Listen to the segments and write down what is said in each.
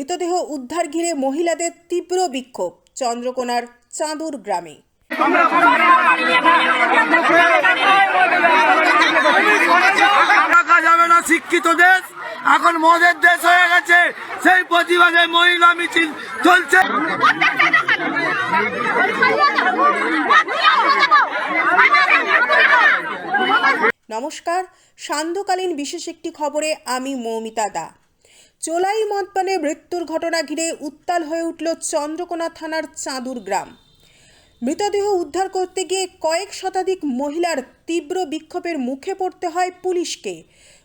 মৃতদেহ উদ্ধার ঘিরে মহিলাদের তীব্র বিক্ষোভ। চন্দ্রকোনার চাঁদুর গ্রামে। শিক্ষিত দেশ এখন মদের দেশ হয়ে গেছে সেই প্রতিবাদে মহিলা মিছিল চলছে নমস্কার, সান্ধ্যকালীন বিশেষ একটি খবরে আমি মৌমিতা দা। চোলাই মদপানে মৃত্যুর ঘটনা ঘিরে উত্তাল হয়ে উঠল চন্দ্রকোনা থানার চাঁদুর গ্রাম। মৃতদেহ উদ্ধার করতে গিয়ে কয়েক শতাধিক মহিলার তীব্র বিক্ষোভের মুখে পড়তে হয় পুলিশকে।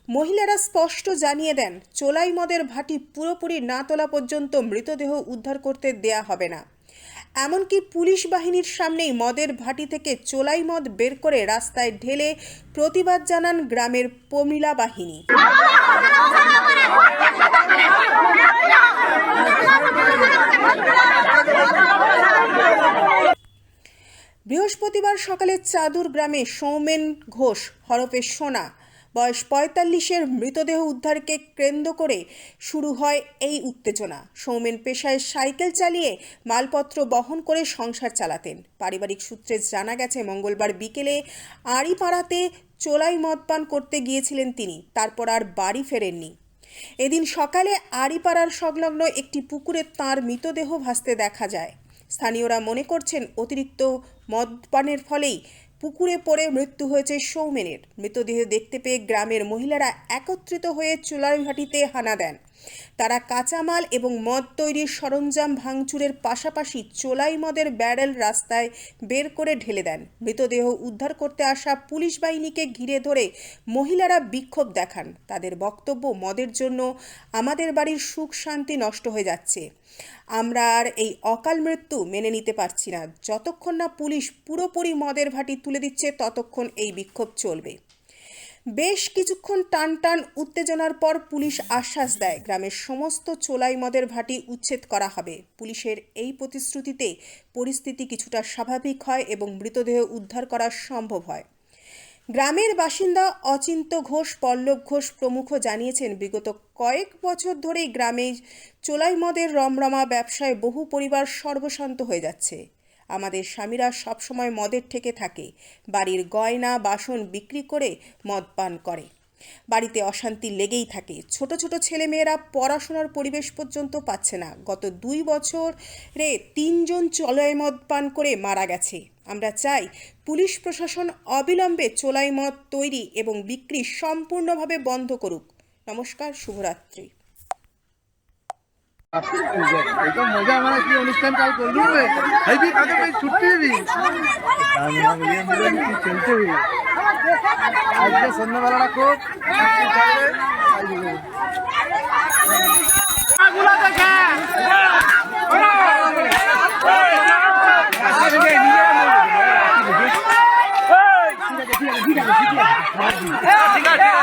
মহিলারা স্পষ্ট জানিয়ে দেন, চোলাই মদের ভাটি পুরোপুরি না তোলা পর্যন্ত মৃতদেহ উদ্ধার করতে দেয়া হবে না। এমনকি পুলিশ বাহিনীর সামনেই মদের ভাটি থেকে চোলাই মদ বের করে রাস্তায় ঢেলে প্রতিবাদ জানান গ্রামের পমিলা বাহিনী। বৃহস্পতিবার সকালে চাদুর গ্রামে সৌমেন ঘোষ হরফে সোনা বয়স পঁয়তাল্লিশের মৃতদেহ উদ্ধারকে কেন্দ্র করে শুরু হয় এই উত্তেজনা। সৌমেন পেশায় সাইকেল চালিয়ে মালপত্র বহন করে সংসার চালাতেন। পারিবারিক সূত্রে জানা গেছে, মঙ্গলবার বিকেলে আড়িপাড়াতে চোলাই মদ পান করতে গিয়েছিলেন তিনি। তারপর আর বাড়ি ফেরেননি। এদিন সকালে আড়িপাড়ার সংলগ্ন একটি পুকুরে তাঁর মৃতদেহ ভাসতে দেখা যায়। স্থানীয়রা মনে করছেন, অতিরিক্ত মদপানের ফলেই পুকুরে পড়ে মৃত্যু হয়েছে সৌমেনের। মৃতদেহ দেখতে পেয়ে গ্রামের মহিলারা একত্রিত হয়ে চুলার ভাটিতে হানা দেন। তারা কাঁচামাল এবং মদ তৈরির সরঞ্জাম ভাঙচুরের পাশাপাশি চোলাই মদের ব্যারেল রাস্তায় বের করে ঢেলে দেন। মৃতদেহ উদ্ধার করতে আসা পুলিশ বাহিনীকে ঘিরে ধরে মহিলারা বিক্ষোভ দেখান। তাদের বক্তব্য, মদের জন্য আমাদের বাড়ির সুখ শান্তি নষ্ট হয়ে যাচ্ছে। আমরা আর এই অকাল মৃত্যু মেনে নিতে পারছি না। যতক্ষণ না পুলিশ পুরোপুরি মদের ভাটি তুলে দিচ্ছে, ততক্ষণ এই বিক্ষোভ চলবে। বেশ কিছুক্ষণ টান টান উত্তেজনার পর পুলিশ আশ্বাস দেয়, গ্রামের সমস্ত চোলাই মদের ভাটি উচ্ছেদ করা হবে। পুলিশের এই প্রতিশ্রুতিতে পরিস্থিতি কিছুটা স্বাভাবিক হয় এবং মৃতদেহ উদ্ধার করা সম্ভব হয়। গ্রামের বাসিন্দা অচিন্ত ঘোষ, পল্লব ঘোষ প্রমুখ জানিয়েছেন, বিগত কয়েক বছর ধরেই গ্রামে চোলাই মদের রমরমা ব্যবসায় বহু পরিবার সর্বশান্ত হয়ে যাচ্ছে। আমাদের স্বামীরা সবসময় মদের থেকে থাকে। বাড়ির গয়না, বাসন বিক্রি করে মদ পান করে। বাড়িতে অশান্তি লেগেই থাকে। ছোট ছোট ছেলেমেয়েরা পড়াশোনার পরিবেশ পর্যন্ত পাচ্ছে না। গত দুই বছরে তিনজন চলাই মদ পান করে মারা গেছে। আমরা চাই পুলিশ প্রশাসন অবিলম্বে চোলাই মদ তৈরি এবং বিক্রি সম্পূর্ণভাবে বন্ধ করুক। নমস্কার, শুভরাত্রি। মজা মানে কি অনুষ্ঠান কাল করলু রে হেবি কাকে ঠিক আছে